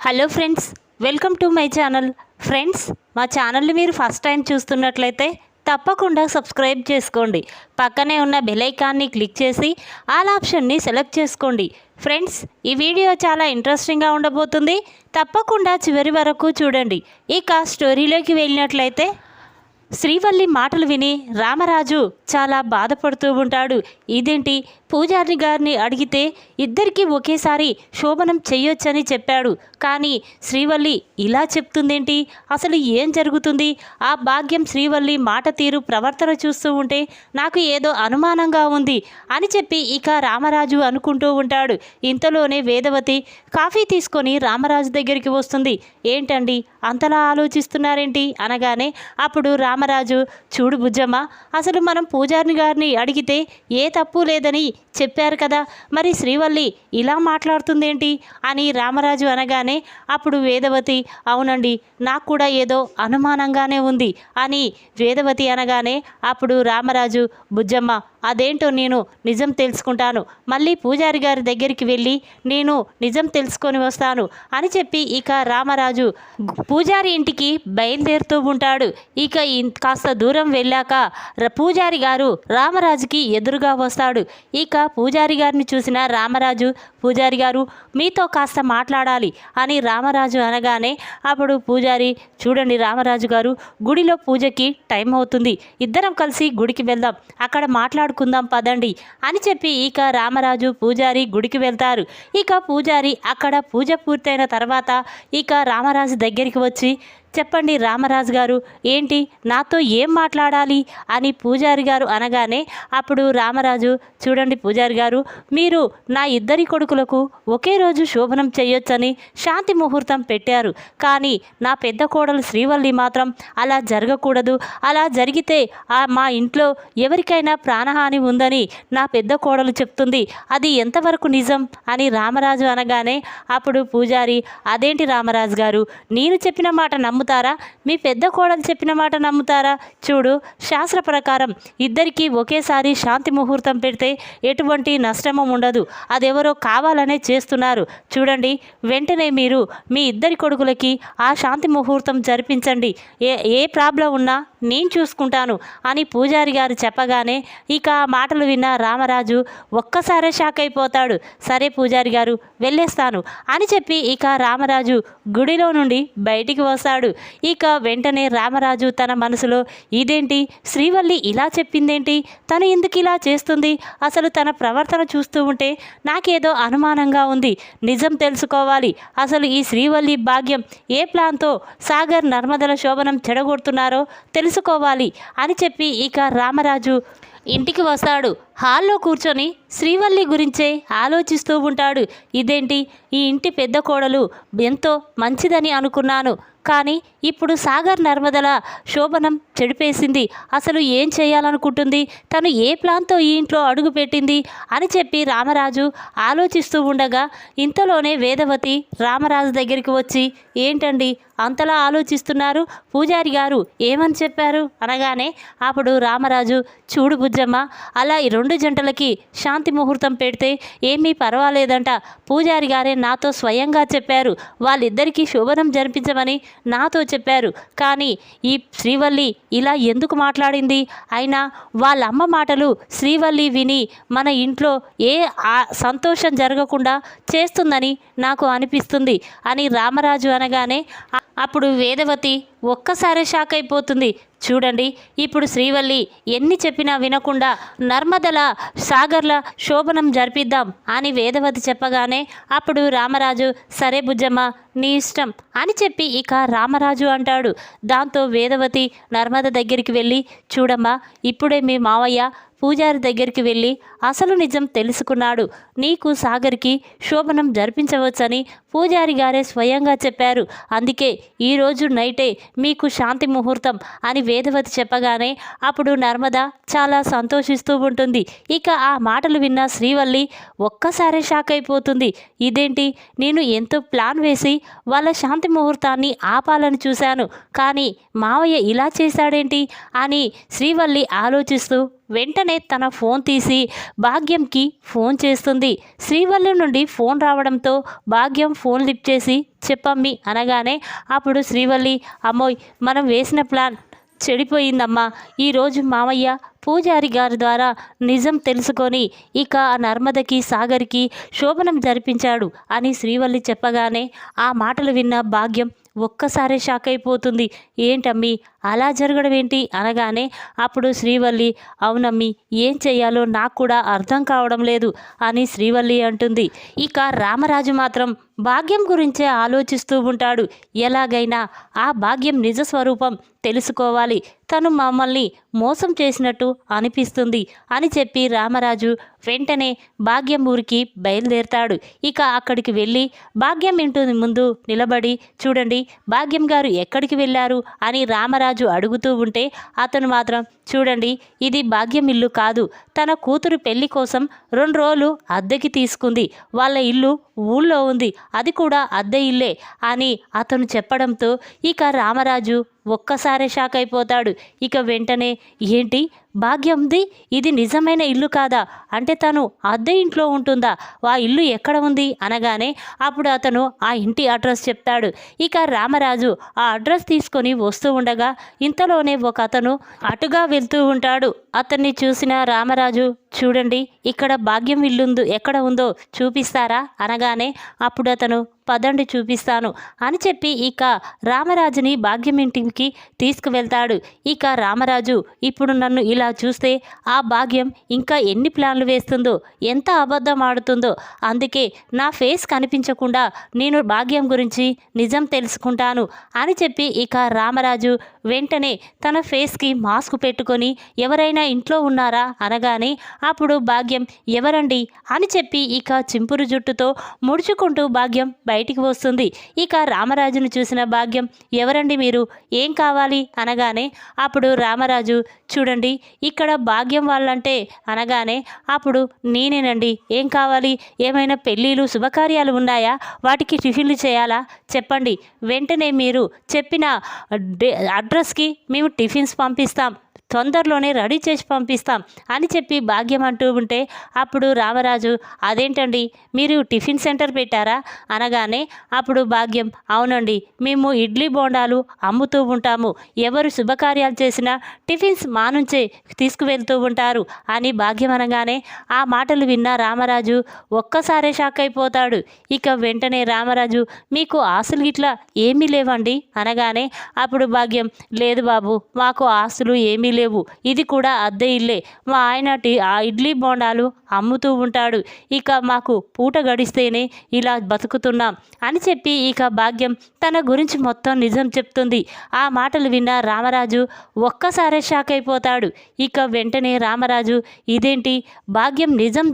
Hello friends welcome to my channel. Friends మా ఛానల్ని మీరు ఫస్ట్ టైం చూస్తున్నట్లయితే తప్పకుండా సబ్స్క్రైబ్ చేసుకోండి. పక్కనే ఉన్న బెలైకాన్ని క్లిక్ చేసి ఆల్ ఆప్షన్ని సెలెక్ట్ చేసుకోండి. ఫ్రెండ్స్ ఈ వీడియో చాలా ఇంట్రెస్టింగ్గా ఉండబోతుంది. తప్పకుండా చివరి వరకు చూడండి. ఇక స్టోరీలోకి వెళ్ళినట్లయితే శ్రీవల్లి మాటలు విని రామరాజు చాలా బాధపడుతూ ఉంటాడు. ఇదేంటి? పూజారి గారిని అడిగితే ఇద్దరికీ ఒకేసారి శోభనం చెయ్యొచ్చని చెప్పాడు. కానీ శ్రీవల్లి ఇలా చెప్తుందేంటి? అసలు ఏం జరుగుతుంది? ఆ భాగ్యం శ్రీవల్లి మాట తీరు ప్రవర్తన చూస్తూ ఉంటే నాకు ఏదో అనుమానంగా ఉంది అని చెప్పి ఇక రామరాజు అనుకుంటూ ఉంటాడు. ఇంతలోనే వేదవతి కాఫీ తీసుకొని రామరాజు దగ్గరికి వస్తుంది. ఏంటండి? అంతలా ఆలోచిస్తున్నారేంటి? అనగానే అప్పుడు రామరాజు చూడు బుజ్జమ్మ అసలు మనం పూజారిని గారిని అడిగితే ఏ తప్పు లేదని చెప్పారు కదా. మరి శ్రీవల్లి ఇలా మాట్లాడుతుందేంటి? అని రామరాజు అనగానే అప్పుడు వేదవతి అవునండి నాకు కూడా ఏదో అనుమానంగానే ఉంది అని వేదవతి అనగానే అప్పుడు రామరాజు బుజ్జమ్మ అదేంటో నేను నిజం తెలుసుకుంటాను. మళ్ళీ పూజారి గారి దగ్గరికి వెళ్ళి నేను నిజం తెలుసుకొని వస్తాను అని చెప్పి ఇక రామరాజు పూజారి ఇంటికి బయలుదేరుతూ ఉంటాడు. ఇక కాస్త దూరం వెళ్ళాక పూజారి గారు రామరాజుకి ఎదురుగా వస్తాడు. ఇక ఇక పూజారి గారిని చూసిన రామరాజు పూజారి గారు మీతో కాస్త మాట్లాడాలి అని రామరాజు అనగానే అప్పుడు పూజారి చూడండి రామరాజు గారు గుడిలో పూజకి టైం అవుతుంది. ఇద్దరం కలిసి గుడికి వెళ్దాం. అక్కడ మాట్లాడుకుందాం పదండి అని చెప్పి ఇక రామరాజు పూజారి గుడికి వెళ్తారు. ఇక పూజారి అక్కడ పూజ పూర్తయిన తర్వాత ఇక రామరాజు దగ్గరికి వచ్చి చెప్పండి రామరాజు గారు. ఏంటి? నాతో ఏం మాట్లాడాలి? అని పూజారి గారు అనగానే అప్పుడు రామరాజు చూడండి పూజారి గారు మీరు నా ఇద్దరి కొడుకులకు ఒకే రోజు శోభనం చేయొచ్చని శాంతి ముహూర్తం పెట్టారు. కానీ నా పెద్ద కోడలు శ్రీవల్లి మాత్రం అలా జరగకూడదు. అలా జరిగితే ఆ మా ఇంట్లో ఎవరికైనా ప్రాణహాని ఉందని నా పెద్ద కోడలు చెప్తుంది. అది ఎంతవరకు నిజం? అని రామరాజు అనగానే అప్పుడు పూజారి అదేంటి రామరాజు గారు? నేను చెప్పిన మాట నమ్ము నమ్ముతారా? మీ పెద్ద కోడలు చెప్పిన మాట నమ్ముతారా? చూడు శాస్త్ర ప్రకారం ఇద్దరికీ ఒకేసారి శాంతి ముహూర్తం పెడితే ఎటువంటి నష్టము ఉండదు. అదెవరో కావాలనే చేస్తున్నారు. చూడండి వెంటనే మీరు మీ ఇద్దరి కొడుకులకి ఆ శాంతి ముహూర్తం జరిపించండి. ఏ ఏ ప్రాబ్లం ఉన్నా నేను చూసుకుంటాను అని పూజారి గారు చెప్పగానే ఇక ఆ మాటలు విన్న రామరాజు ఒక్కసారే షాక్ అయిపోతాడు. సరే పూజారి గారు వెళ్ళేస్తాను అని చెప్పి ఇక రామరాజు గుడిలో నుండి బయటికి వస్తాడు. ఇక వెంటనే రామరాజు తన మనసులో ఇదేంటి? శ్రీవల్లి ఇలా చెప్పిందేంటి? తను ఎందుకు ఇలా చేస్తుంది? అసలు తన ప్రవర్తన చూస్తూ ఉంటే నాకేదో అనుమానంగా ఉంది. నిజం తెలుసుకోవాలి. అసలు ఈ శ్రీవల్లి భాగ్యం ఏ ప్లాన్తో సాగర్ నర్మదల శోభనం చెడగొడుతున్నారో తెలుసుకోవాలి అని చెప్పి ఇక రామరాజు ఇంటికి వస్తాడు. హాల్లో కూర్చొని శ్రీవల్లి గురించే ఆలోచిస్తూ ఉంటాడు. ఇదేంటి? ఈ ఇంటి పెద్ద కోడలు ఎంతో మంచిదని అనుకున్నాను. కానీ ఇప్పుడు సాగర్ నర్మదల శోభనం చెడిపేసింది. అసలు ఏం చేయాలనుకుంటుంది? తను ఏ ప్లాన్తో ఈ ఇంట్లో అడుగు పెట్టింది? అని చెప్పి రామరాజు ఆలోచిస్తూ ఉండగా ఇంతలోనే వేదవతి రామరాజు దగ్గరికి వచ్చి ఏంటండి? అంతలా ఆలోచిస్తున్నారు? పూజారి గారు ఏమని చెప్పారు? అనగానే అప్పుడు రామరాజు చూడు బుజ్జమ్మ అలా ఈ రెండు జంటలకి శాంతి ముహూర్తం పెడితే ఏమీ పర్వాలేదంట. పూజారి గారే నాతో స్వయంగా చెప్పారు. వాళ్ళిద్దరికీ శోభనం జరిపించమని నాతో చెప్పారు. కానీ ఈ శ్రీవల్లి ఇలా ఎందుకు మాట్లాడింది? అయినా వాళ్ళ అమ్మ మాటలు శ్రీవల్లి విని మన ఇంట్లో ఏ ఆ- సంతోషం జరగకుండా చేస్తుందని నాకు అనిపిస్తుంది అని రామరాజు అనగానే అప్పుడు వేదవతి ఒక్కసారి షాక్ అయిపోతుంది. చూడండి ఇప్పుడు శ్రీవల్లి ఎన్ని చెప్పినా వినకుండా నర్మదల సాగర్ల శోభనం జరిపిద్దాం అని వేదవతి చెప్పగానే అప్పుడు రామరాజు సరే బుజ్జమ్మ నీ ఇష్టం అని చెప్పి ఇక రామరాజు అంటాడు. దాంతో వేదవతి నర్మద దగ్గరికి వెళ్ళి చూడమ్మా ఇప్పుడే మీ మావయ్య పూజారి దగ్గరికి వెళ్ళి అసలు నిజం తెలుసుకున్నాడు. నీకు సాగర్కి శోభనం జరిపించవచ్చని పూజారి గారే స్వయంగా చెప్పారు. అందుకే ఈరోజు నైటే మీకు శాంతి ముహూర్తం అని వేదవతి చెప్పగానే అప్పుడు నర్మద చాలా సంతోషిస్తూ ఉంటుంది. ఇక ఆ మాటలు విన్న శ్రీవల్లి ఒక్కసారే షాక్ అయిపోతుంది. ఇదేంటి? నేను ఎంతో ప్లాన్ వేసి వాళ్ళ శాంతి ముహూర్తాన్ని ఆపాలని చూశాను. కానీ మావయ్య ఇలా చేశాడేంటి? అని శ్రీవల్లి ఆలోచిస్తూ వెంటనే తన ఫోన్ తీసి భాగ్యంకి ఫోన్ చేస్తుంది. శ్రీవల్లి నుండి ఫోన్ రావడంతో భాగ్యం ఫోన్ లిఫ్ట్ చేసి చెప్పమ్మి అనగానే అప్పుడు శ్రీవల్లి అమ్మోయ్ మనం వేసిన ప్లాన్ చెడిపోయిందమ్మా. ఈరోజు మామయ్య పూజారి గారి ద్వారా నిజం తెలుసుకొని ఇక ఆ నర్మదకి సాగర్కి శోభనం జరిపించాడు అని శ్రీవల్లి చెప్పగానే ఆ మాటలు విన్న భాగ్యం ఒక్కసారే షాక్ అయిపోతుంది. ఏంటమ్మి అలా జరగడం ఏంటి అనగానే అప్పుడు శ్రీవల్లి అవునమ్మి ఏం చెయ్యాలో నాకు కూడా అర్థం కావడం లేదు అని శ్రీవల్లి అంటుంది. ఇక రామరాజు మాత్రం భాగ్యం గురించే ఆలోచిస్తూ ఉంటాడు. ఎలాగైనా ఆ భాగ్యం నిజ స్వరూపం తెలుసుకోవాలి. తను మమ్మల్ని మోసం చేసినట్టు అనిపిస్తుంది అని చెప్పి రామరాజు వెంటనే భాగ్యం ఊరికి బయలుదేరతాడు. ఇక అక్కడికి వెళ్ళి భాగ్యం ఇంటి ముందు నిలబడి చూడండి భాగ్యం గారు ఎక్కడికి వెళ్ళారు? అని రామరాజు అడుగుతూ ఉంటే అతను మాత్రం చూడండి ఇది భాగ్యం ఇల్లు కాదు. తన కూతురు పెళ్ళి కోసం రెండు రోజులు అద్దెకి తీసుకుంది. వాళ్ళ ఇల్లు ఊళ్ళో ఉంది. అది కూడా అద్దె ఇల్లే అని అతను చెప్పడంతో ఇక రామరాజు ఒక్కసారే షాక్ అయిపోతాడు. ఇక వెంటనే ఏంటి? భాగ్యంది ఇది నిజమైన ఇల్లు కాదా? అంటే తను అద్దె ఇంట్లో ఉంటుందా? ఆ ఇల్లు ఎక్కడ ఉంది? అనగానే అప్పుడు అతను ఆ ఇంటి అడ్రస్ చెప్తాడు. ఇక రామరాజు ఆ అడ్రస్ తీసుకొని వస్తూ ఉండగా ఇంతలోనే ఒక అతను అటుగా వెళ్తూ ఉంటాడు. అతన్ని చూసిన రామరాజు చూడండి ఇక్కడ భాగ్యం ఇల్లుందు ఎక్కడ ఉందో చూపిస్తారా? అనగానే అప్పుడు అతను పదండి చూపిస్తాను అని చెప్పి ఇక రామరాజుని భాగ్యం ఇంటికి తీసుకువెళ్తాడు. ఇక రామరాజు ఇప్పుడు నన్ను ఇలా చూస్తే ఆ భాగ్యం ఇంకా ఎన్ని ప్లాన్లు వేస్తుందో ఎంత అబద్ధం ఆడుతుందో అందుకే నా ఫేస్ కనిపించకుండా నేను భాగ్యం గురించి నిజం తెలుసుకుంటాను అని చెప్పి ఇక రామరాజు వెంటనే తన ఫేస్కి మాస్క్ పెట్టుకొని ఎవరైనా ఇంట్లో ఉన్నారా అనగానే అప్పుడు భాగ్యం ఎవరండి అని చెప్పి ఇక చింపురు జుట్టుతో ముడుచుకుంటూ భాగ్యం బయట బయటికి వస్తుంది. ఇక రామరాజును చూసిన భాగ్యం ఎవరండి మీరు? ఏం కావాలి? అనగానే అప్పుడు రామరాజు చూడండి ఇక్కడ భాగ్యం వాళ్ళంటే అనగానే అప్పుడు నేనేనండి. ఏం కావాలి? ఏమైనా పెళ్ళిళ్ళు శుభకార్యాలు ఉన్నాయా? వాటికి టిఫిన్లు చేయాలా? చెప్పండి. వెంటనే మీరు చెప్పిన డే- అడ్రస్కి మేము టిఫిన్స్ పంపిస్తాం. తొందరలోనే రెడీ చేసి పంపిస్తాం అని చెప్పి భాగ్యం అంటూ ఉంటే అప్పుడు రామరాజు అదేంటండి? మీరు టిఫిన్ సెంటర్ పెట్టారా? అనగానే అప్పుడు భాగ్యం అవునండి. మేము ఇడ్లీ బోండాలు అమ్ముతూ ఉంటాము. ఎవరు శుభకార్యాలు చేసినా టిఫిన్స్ మా నుంచే తీసుకువెళ్తూ ఉంటారు. అని భాగ్యం అనగానే ఆ మాటలు విన్న రామరాజు ఒక్కసారే షాక్ అయిపోతాడు. ఇక వెంటనే రామరాజు మీకు ఆస్తులు ఇట్లా ఏమీ లేవండి? అనగానే అప్పుడు భాగ్యం లేదు బాబు మాకు ఆస్తులు ఏమీ లేవు. ఇది కూడా అద్దె ఇల్లే. మా ఆయన ఆ ఇడ్లీ బోండాలు అమ్ముతూ ఉంటాడు. ఇక మాకు పూట గడిస్తేనే ఇలా బతుకుతున్నాం అని చెప్పి ఇక భాగ్యం తన గురించి మొత్తం నిజం చెప్తుంది. ఆ మాటలు విన్న రామరాజు ఒక్కసారే షాక్ అయిపోతాడు. ఇక వెంటనే రామరాజు ఇదేంటి? భాగ్యం నిజం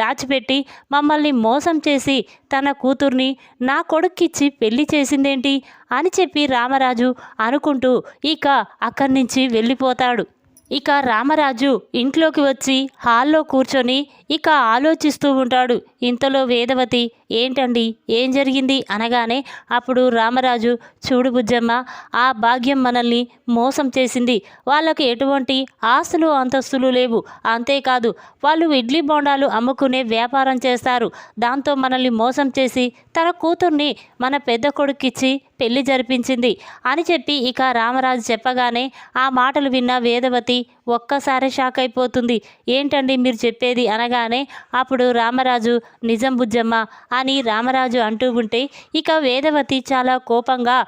దాచిపెట్టి మమ్మల్ని మోసం చేసి తన కూతుర్ని నా కొడుక్కిచ్చి పెళ్ళి చేసిందేంటి? అని చెప్పి రామరాజు అనుకుంటూ ఇక అక్కడి నుంచి వెళ్ళిపోతాడు. ఇక రామరాజు ఇంట్లోకి వచ్చి హాల్లో కూర్చొని ఇక ఆలోచిస్తూ ఉంటాడు. ఇంతలో వేదవతి ఏంటండి? ఏం జరిగింది? అనగానే అప్పుడు రామరాజు చూడు బుజ్జమ్మ ఆ భాగ్యం మనల్ని మోసం చేసింది. వాళ్ళకి ఎటువంటి ఆస్తులు అంతస్తులు లేవు. అంతేకాదు వాళ్ళు ఇడ్లీ బోండాలు అమ్ముకునే వ్యాపారం చేస్తారు. దాంతో మనల్ని మోసం చేసి తన కూతుర్ని మన పెద్ద కొడుకిచ్చి పెళ్ళి జరిపించింది. అని చెప్పి ఇక రామరాజు చెప్పగానే ఆ మాటలు విన్న వేదవతి ఒక్కసారి షాక్ అయిపోతుంది. ఏంటండి మీరు చెప్పేది? అనగానే అప్పుడు రామరాజు నిజం బుజ్జమ్మ అని రామరాజు అంటూ ఉంటే ఇక వేదవతి చాలా కోపంగా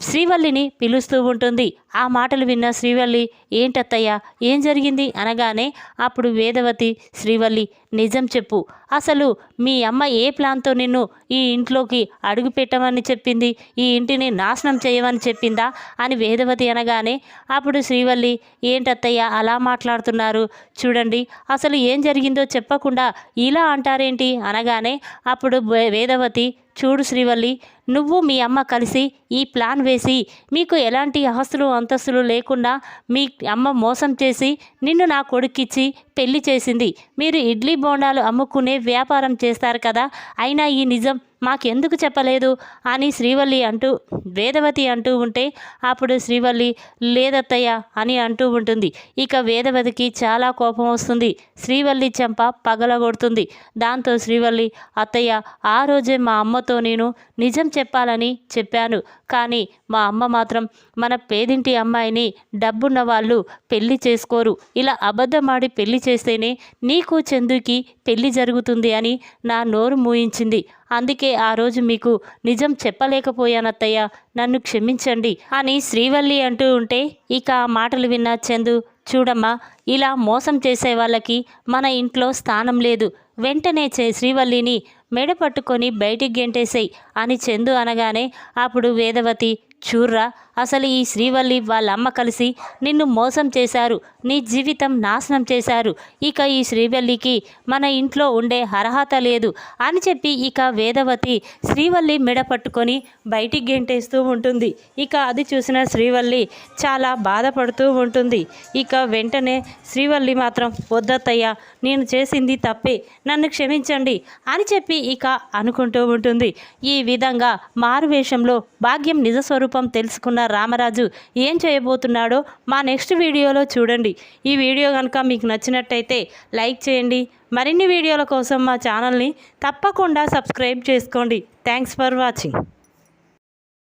శ్రీవల్లిని పిలుస్తూ ఉంటుంది. ఆ మాటలు విన్న శ్రీవల్లి ఏంటత్తయ్య ఏం జరిగింది? అనగానే అప్పుడు వేదవతి శ్రీవల్లి నిజం చెప్పు. అసలు మీ అమ్మ ఏ ప్లాన్తో నిన్ను ఈ ఇంట్లోకి అడుగు పెట్టమని చెప్పింది? ఈ ఇంటిని నాశనం చేయమని చెప్పిందా? అని వేదవతి అనగానే అప్పుడు శ్రీవల్లి ఏంటత్తయ్య అలా మాట్లాడుతున్నారు. చూడండి అసలు ఏం జరిగిందో చెప్పకుండా ఇలా అంటారేంటి? అనగానే అప్పుడు వేదవతి చూడు శ్రీవల్లి నువ్వు మీ అమ్మ కలిసి ఈ ప్లాన్ వేసి మీకు ఎలాంటి ఆస్తులు అంతస్తులు లేకుండా మీ అమ్మ మోసం చేసి నిన్ను నా కొడుకిచ్చి పెళ్ళి చేసింది. మీరు ఇడ్లీ బోండాలు అమ్ముకునే వ్యాపారం చేస్తారు కదా అయినా ఈ నిజం మాకెందుకు చెప్పలేదు? అని శ్రీవల్లి అంటూ వేదవతి అంటూ ఉంటే అప్పుడు శ్రీవల్లి లేదత్తయ్య అని అంటూ ఉంటుంది. ఇక వేదవతికి చాలా కోపం వస్తుంది. శ్రీవల్లి చెంప పగలగొడుతుంది. దాంతో శ్రీవల్లి అత్తయ్య ఆ రోజే మా అమ్మ అమ్మతో నేను నిజం చెప్పాలని చెప్పాను. కానీ మా అమ్మ మాత్రం మన పేదింటి అమ్మాయిని డబ్బున్న వాళ్ళు పెళ్ళి చేసుకోరు. ఇలా అబద్ధమాడి పెళ్ళి చేస్తేనే నీకు చందుకి పెళ్ళి జరుగుతుంది అని నా నోరు మూయించింది. అందుకే ఆ రోజు మీకు నిజం చెప్పలేకపోయానత్తయ్య. నన్ను క్షమించండి అని శ్రీవల్లి అంటూ ఉంటే ఇక ఆ మాటలు విన్న చందు చూడమ్మా ఇలా మోసం చేసే వాళ్ళకి మన ఇంట్లో స్థానం లేదు. వెంటనే చే శ్రీవల్లిని మెడ పట్టుకొని బయటికి గెంటేసేయి అని చందు అనగానే అప్పుడు వేదవతి చూర్రా అసలు ఈ శ్రీవల్లి వాళ్ళ అమ్మ కలిసి నిన్ను మోసం చేశారు నీ జీవితం నాశనం చేశారు. ఇక ఈ శ్రీవల్లికి మన ఇంట్లో ఉండే అర్హత లేదు అని చెప్పి ఇక వేదవతి శ్రీవల్లి మెడ పట్టుకొని బయటికి గెంటేస్తూ ఉంటుంది. ఇక అది చూసిన శ్రీవల్లి చాలా బాధపడుతూ ఉంటుంది. ఇక వెంటనే శ్రీవల్లి మాత్రం వద్దత్తయ్య నేను చేసింది తప్పే నన్ను క్షమించండి అని చెప్పి ఇక అనుకుంటూ ఉంటుంది. ఈ విధంగా మారువేషంలో భాగ్యం నిజస్వరూపం తెలుసుకున్న రామరాజు ఏం చేయబోతున్నాడో మా నెక్స్ట్ వీడియోలో చూడండి. ఈ వీడియో కనుక మీకు నచ్చినట్టయితే లైక్ చేయండి. మరిన్ని వీడియోల కోసం మా ఛానల్ని తప్పకుండా సబ్స్క్రైబ్ చేసుకోండి. Thanks for watching.